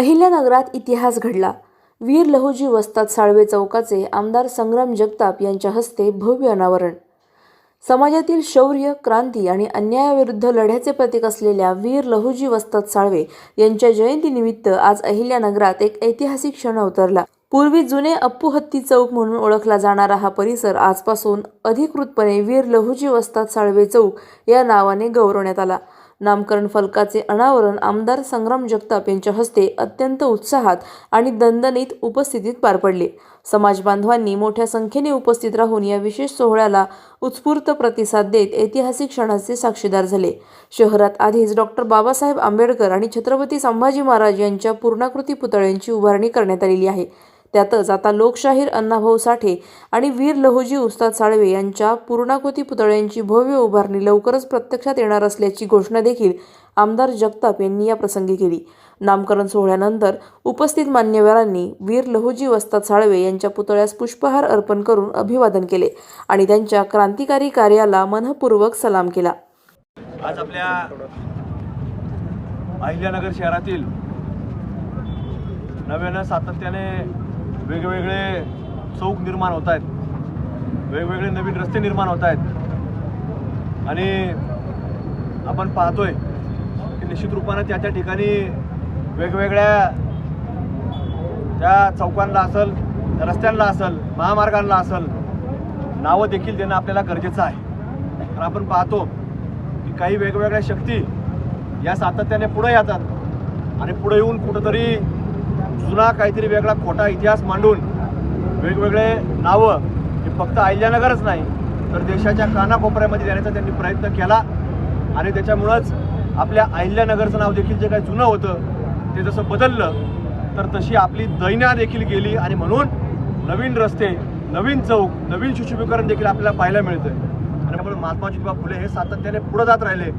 अहिल्यानगरात इतिहास घडला. वीर लहुजी वस्ताद साळवे चौकाचे आमदार संग्राम जगताप यांच्या हस्ते भव्य अनावरण. समाजातील शौर्य क्रांती आणि अन्यायाविरुद्ध लढ्याचे प्रतीक असलेल्या वीर लहुजी वस्ताद साळवे यांच्या जयंतीनिमित्त आज अहिल्यानगरात एक ऐतिहासिक क्षण अवतरला. पूर्वी जुने अप्पू हत्ती चौक म्हणून ओळखला जाणारा हा परिसर आजपासून अधिकृतपणे वीर लहुजी वस्ताद साळवे चौक या नावाने गौरवण्यात आला. नामकरण फलकाचे अनावरण आमदार संग्राम जगताप यांच्या हस्ते अत्यंत उत्साहात आणि दणदणीत उपस्थितीत पार पडले. समाज बांधवांनी मोठ्या संख्येने उपस्थित राहून या विशेष सोहळ्याला उत्स्फूर्त प्रतिसाद देत ऐतिहासिक क्षणाचे साक्षीदार झाले. शहरात आधीच डॉक्टर बाबासाहेब आंबेडकर आणि छत्रपती संभाजी महाराज यांच्या पूर्णाकृती पुतळ्यांची उभारणी करण्यात आलेली आहे. त्यातच आता लोकशाहीर अण्णाभाऊ साठे आणि वीर लहुजी उस्ताद साळवे यांच्या पूर्णाकृती पुतळ्यांची भव्य उभारणी लवकरच प्रत्यक्षात येणार असल्याची घोषणा देखील आमदार जगताप यांनी या प्रसंगी केली. नामकरण सोहळ्यानंतर उपस्थित मान्यवरांनी वीर लहुजी वस्ताद साळवे यांच्या पुतळ्यास पुष्पहार अर्पण करून अभिवादन केले आणि त्यांच्या क्रांतिकारी कार्याला मनपूर्वक सलाम केला. आज आपल्या अहिल्यानगर शहरातील नव्यानं सातत्याने वेगवेगळे चौक निर्माण होत आहेत. वेगवेगळे नवीन रस्ते निर्माण होत आहेत. आणि आपण पाहतोय की निश्चित रूपानं त्या त्या ठिकाणी वेगवेगळ्या त्या चौकांना असल त्या रस्त्यांना असल महामार्गांना असल नावं देखील देणं आपल्याला गरजेचं आहे. तर आपण पाहतो की काही वेगवेगळ्या शक्ती या सातत्याने पुढे येतात आणि पुढे येऊन कुठंतरी जुना काहीतरी वेगळा खोटा इतिहास मांडून वेगवेगळे नावं हे फक्त अहिल्यानगरच नाही तर देशाच्या कानाकोपऱ्यामध्ये देण्याचा त्यांनी प्रयत्न केला. आणि त्याच्यामुळंच आपल्या अहिल्यानगरचं नाव देखील जे काही जुनं होतं ते जसं बदललं तर तशी आपली दैन्या देखील गेली. आणि म्हणून नवीन रस्ते नवीन चौक नवीन सुशोभीकरण देखील आपल्याला पाहायला मिळतं आणि आपण महात्मा ज्योतिबा फुले हे सातत्याने पुढं जात राहिले.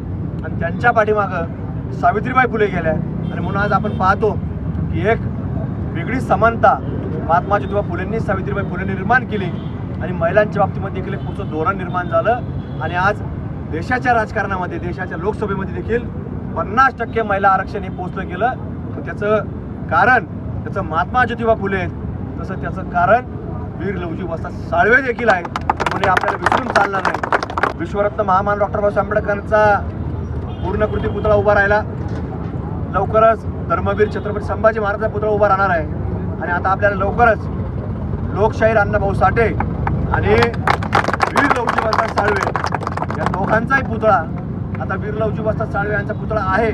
आणि त्यांच्या पाठीमागं सावित्रीबाई फुले गेल्या. आणि म्हणून आज आपण पाहतो की एक वेगळी समानता महात्मा ज्योतिबा फुलेंनी सावित्रीबाई फुले निर्माण केली आणि महिलांच्या बाबतीमध्ये देखील एक पुढचं धोरण निर्माण झालं. आणि आज देशाच्या राजकारणामध्ये देशाच्या लोकसभेमध्ये देखील पन्नास टक्के महिला आरक्षण हे पोचलं गेलं. तर त्याचं कारण त्याचं महात्मा ज्योतिबा फुले आहेत. तसं त्याचं कारण वीर लवजी वस्ताद साळवे देखील आहेत. म्हणून आपल्याला विसरून चालणार नाही. विश्वरत्न महामान डॉक्टर बाबासाहेब आंबेडकरांचा पूर्णकृती पुतळा उभा राहिला. लवकरच धर्मवीर छत्रपती संभाजी महाराजांचा पुतळा उभा राहणार आहे. आणि आता आपल्याला लवकरच लोकशाहीर अण्णाभाऊ साठे आणि वीर लवजी साळवे या दोघांचाही पुतळा आता वीर लवजी साळवे यांचा पुतळा आहे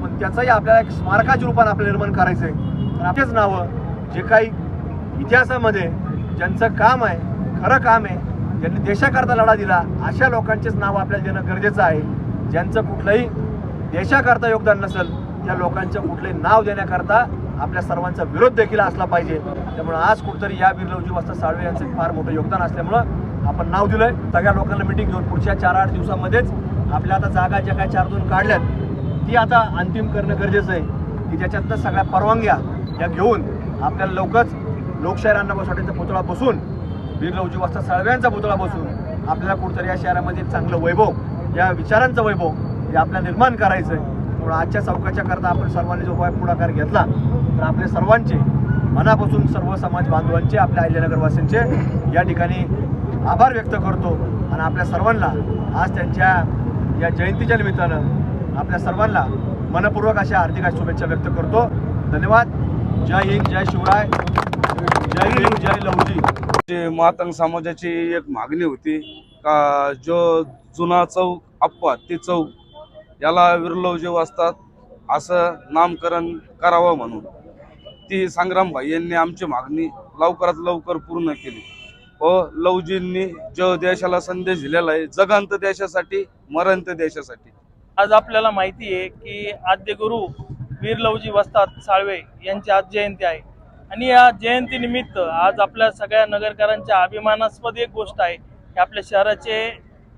पण त्याचाही आपल्याला एक स्मारकाच्या रूपाने आपल्याला निर्माण करायचं आहे तर आपलेच नावं जे काही इतिहासामध्ये ज्यांचं काम आहे खरं काम आहे ज्यांनी देशाकरता लढा दिला अशा लोकांचेच नाव आपल्याला देणं गरजेचं आहे. ज्यांचं कुठलंही देशाकरता योगदान नसेल त्या लोकांचं कुठलंही नाव देण्याकरता आपल्या सर्वांचा विरोध देखील असला पाहिजे. त्यामुळे आज कुठतरी या बिरलवजी वास्ता साळवे यांचं फार मोठं योगदान असल्यामुळं आपण नाव दिलंय. सगळ्या लोकांना मिटिंग घेऊन पुढच्या चार आठ दिवसामध्येच आपल्या आता जागा ज्या काय चार दोन काढल्यात ती आता अंतिम करणं गरजेचं आहे. की ज्याच्यातनं सगळ्या परवानग्या या घेऊन आपल्याला लवकरच लोकशाहीर अण्णाभाऊ साठेंचा पुतळा बसून वीर लवजी साळव्यांचा पुतळा बसून आपल्याला कुठंतरी या शहरामध्ये चांगलं वैभव या विचारांचं वैभव हे आपल्याला निर्माण करायचं आहे म्हणून आजच्या चौकाच्या करता आपण सर्वांनी जो उपाय पुढाकार घेतला तर आपल्या सर्वांचे मनापासून सर्व समाज बांधवांचे आपल्या अहिल्यानगरवासींचे या ठिकाणी आभार व्यक्त करतो. आणि आपल्या सर्वांना आज त्यांच्या या जयंतीच्या निमित्तानं आपल्या सर्वांना मनपूर्वक अशा हार्दिक शुभेच्छा व्यक्त करतो. धन्यवाद. जय हिंद जय शिवराय. जय हिंद जय लवजी जे मातंग समाजाची एक मागणी होती का जो जुना चौक अप्पा ते चौक याला विरलवजे वाजतात असं नामकरण करावं म्हणून. ती संग्रामभाई यांनी आमची मागणी लवकरात लवकर पूर्ण केली. व लवजींनी ज देशाला संदेश दिलेला आहे जगांत देशासाठी मरणत देशासाठी. आज आपल्याला माहिती आहे की आद्य गुरु वीर लवजी वस्ताद साळवे यांची आज जयंती आहे. आणि या जयंतीनिमित्त आज आपल्या सगळ्या नगरकरांच्या अभिमानास्पद एक गोष्ट आहे की आपल्या शहराचे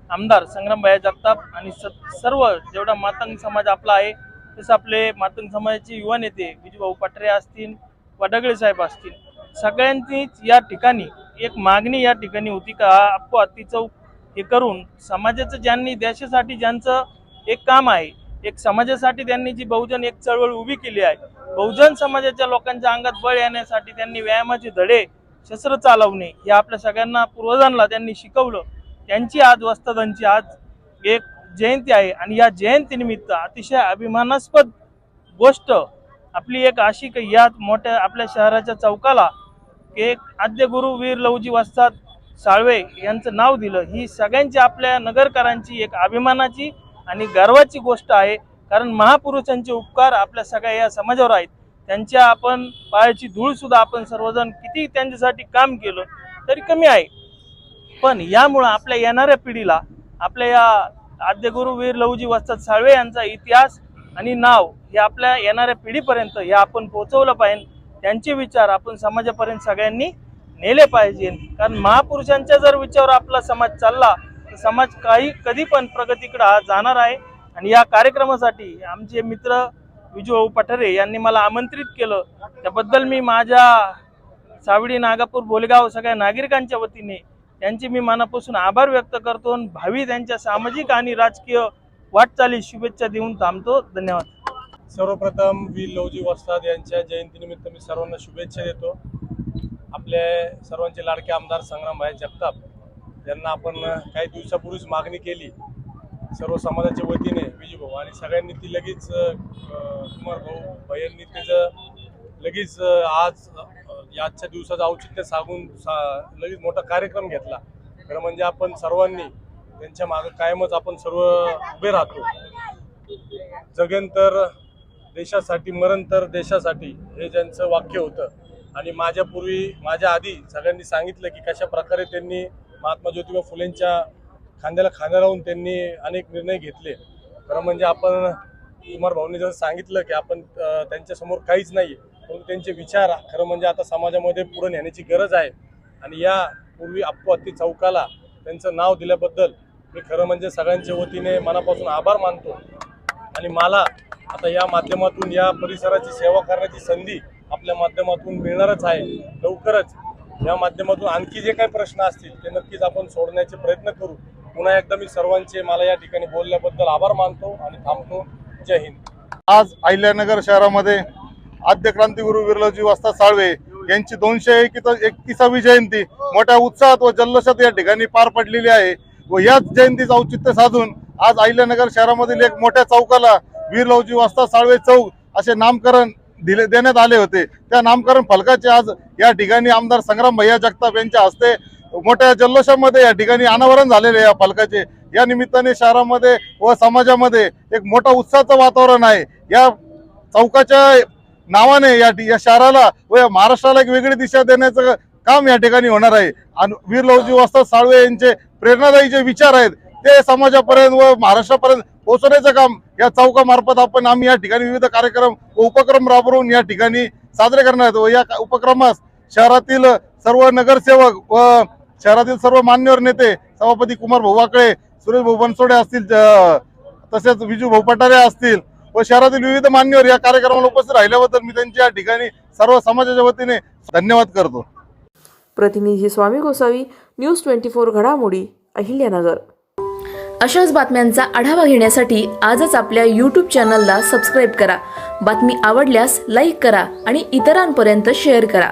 आमदार संग्रामभाई जगताप आणि स- सर्व जेवढा मातंग समाज आपला आहे तसं आपले मातंग समाजाचे युवा नेते विजूभाऊ पटरे असतील वडगळे साहेब असतील सगळ्यांनीच या ठिकाणी एक मागणी या ठिकाणी होती का आपको हत्ती चौक हे करून समाजाचं ज्यांनी देशासाठी ज्यांचं एक काम आहे एक समाजासाठी त्यांनी जी बहुजन एक चळवळ उभी केली आहे बहुजन समाजाच्या लोकांच्या अंगात बळ येण्यासाठी त्यांनी व्यायामाचे धडे शस्त्र चालवणे हे आपल्या सगळ्यांना पूर्वजांना त्यांनी शिकवलं. त्यांची आज वस्तादांची आज एक जयंती आहे. आणि या जयंतीनिमित्त अतिशय अभिमानास्पद गोष्ट आपली एक अशी की या मोठ्या आपल्या शहराच्या चौकाला एक आद्य गुरु वीर लवजी वस्ताद साळवे यांचं नाव दिलं. ही सगळ्यांची आपल्या नगरकरांची एक अभिमानाची आणि गर्वाची गोष्ट आहे. कारण महापुरुषांचे उपकार आपल्या सगळ्या या समाजावर आहेत. त्यांच्या आपण पायाची धूळसुद्धा आपण सर्वजण किती त्यांच्यासाठी काम केलं तरी कमी आहे. पण यामुळं आपल्या येणाऱ्या पिढीला आपल्या या आद्यगुरु वीर लवजी वस्ताद साळवे यांचा इतिहास आणि नाव हे आपल्या येणाऱ्या पिढीपर्यंत हे आपण पोहोचवलं पाहिजे. त्यांचे विचार आपण समाजापर्यंत सगळ्यांनी नेले पाहिजे. कारण महापुरुषांच्या जर विचारावर आपला समाज चालला तर समाज काही कधी पण प्रगतीकडे हा जाणार आहे. आणि या कार्यक्रमासाठी आमचे मित्र विजू पठारे यांनी मला आमंत्रित केलं. त्याबद्दल मी माझ्या सावडी नागापूर बोलेगाव सगळ्या नागरिकांच्या वतीने त्यांचे मी मनापासून आभार व्यक्त करतो आणि भावी त्यांच्या सामाजिक आणि राजकीय वाटचाली शुभेच्छा देऊन थांबतो. धन्यवाद. सर्वप्रथम वीर लवजी वस्ताद यांच्या जयंतीनिमित्त मी सर्वांना शुभेच्छा देतो. आपले सर्वांचे लाडके आमदार संग्रामभाई जगताप यांना आपण काही दिवसापूर्वीच मागणी केली. सर्व समाजाच्या वतीने विजूभाऊ आणि सगळ्यांनी ती लगेच कुमार भाऊ भैयांनी त्याचं लगेच आज या आजच्या दिवसाचं औचित्य सांगून सा लगेच मोठा कार्यक्रम घेतला. खरं म्हणजे आपण सर्वांनी त्यांच्या मागं कायमच आपण सर्व उभे राहतो. जगन तर देशासाठी मरण तर देशासाठी हे ज्यांचं वाक्य होतं. आणि माझ्यापूर्वी माझ्या आधी सगळ्यांनी सांगितलं की कशा प्रकारे त्यांनी महात्मा ज्योतिबा फुलेंच्या खांद्याला खांदा लावून त्यांनी अनेक निर्णय घेतले. खरं म्हणजे आपण कुमार भाऊंनी जसं सांगितलं की आपण त्यांच्यासमोर काहीच नाही आहे परंतु त्यांचे विचार खरं म्हणजे आता समाजामध्ये पुढे नेण्याची गरज आहे. आणि या पूर्वी अप्पू चौकाला त्यांचं नाव दिल्याबद्दल मी खरं म्हणजे सगळ्यांच्या वतीने मनापासून आभार मानतो. आणि मला आता या माध्यमातून या परिसराची सेवा करण्याची संधी आपल्या माध्यमातून मिळणारच आहे. लवकरच या माध्यमातून आणखी जे काही प्रश्न असतील ते नक्कीच आपण सोडण्याचे प्रयत्न करू. पुन्हा एकदा मी सर्वांचे मला या ठिकाणी बोलल्याबद्दल आभार मानतो आणि थांबतो. जय हिंद. आज अहिल्यानगर शहरामध्ये आद्य क्रांतीगुरु विरलजी वस्ता साळवे यांची दोनशे एकतीसावी जयंती मोठ्या उत्साहात व जल्लोषात या ठिकाणी पार पडलेली आहे. व याच जयंतीचं औचित्य साधून आज अहिल्यानगर शहरामधील एक मोठ्या चौकाला वीरलवजी वस्ता साळवे चौक असे नामकरण दिले देण्यात आले होते. त्या नामकरण फलकाचे आज या ठिकाणी आमदार संग्राम भैया जगताप यांच्या हस्ते मोठ्या जल्लोषामध्ये या ठिकाणी अनावरण झालेले आहे या फलकाचे या निमित्ताने शहरामध्ये व समाजामध्ये एक मोठा उत्साहाचं वातावरण आहे. या चौकाच्या नावाने या या शहराला व या महाराष्ट्राला एक वेगळी दिशा देण्याचं काम या ठिकाणी होणार आहे. आणि वीर लवजी वस्ताद साळवे यांचे प्रेरणादायी जे विचार आहेत. ते समाजापर्यंत व महाराष्ट्रापर्यंत पोहोचवण्याचं काम या चौकामार्फत आपण आम्ही या ठिकाणी विविध कार्यक्रम व उपक्रम राबवून या ठिकाणी साजरे करणार आहेत. व या उपक्रमास शहरातील सर्व नगरसेवक व शहरातील सर्व मान्यवर नेते सभापती कुमार भाऊ वाकळे सुरेश भाऊ बनसोडे असतील तसेच विजू भाऊ पटारे असतील व शहरातील विविध मान्यवर या कार्यक्रमाला उपस्थित राहिल्याबद्दल मी त्यांच्या या ठिकाणी सर्व समाजाच्या वतीने धन्यवाद करतो. प्रतिनिधी Swami Gosavi news twenty four घडामोडी अहिल्यानगर. अशाच बातम्यांचा आढावा घेण्यासाठी आजच आपल्या यूट्यूब चॅनलला सबस्क्राईब करा. बातमी आवडल्यास लाईक करा आणि इतरांपर्यंत शेअर करा.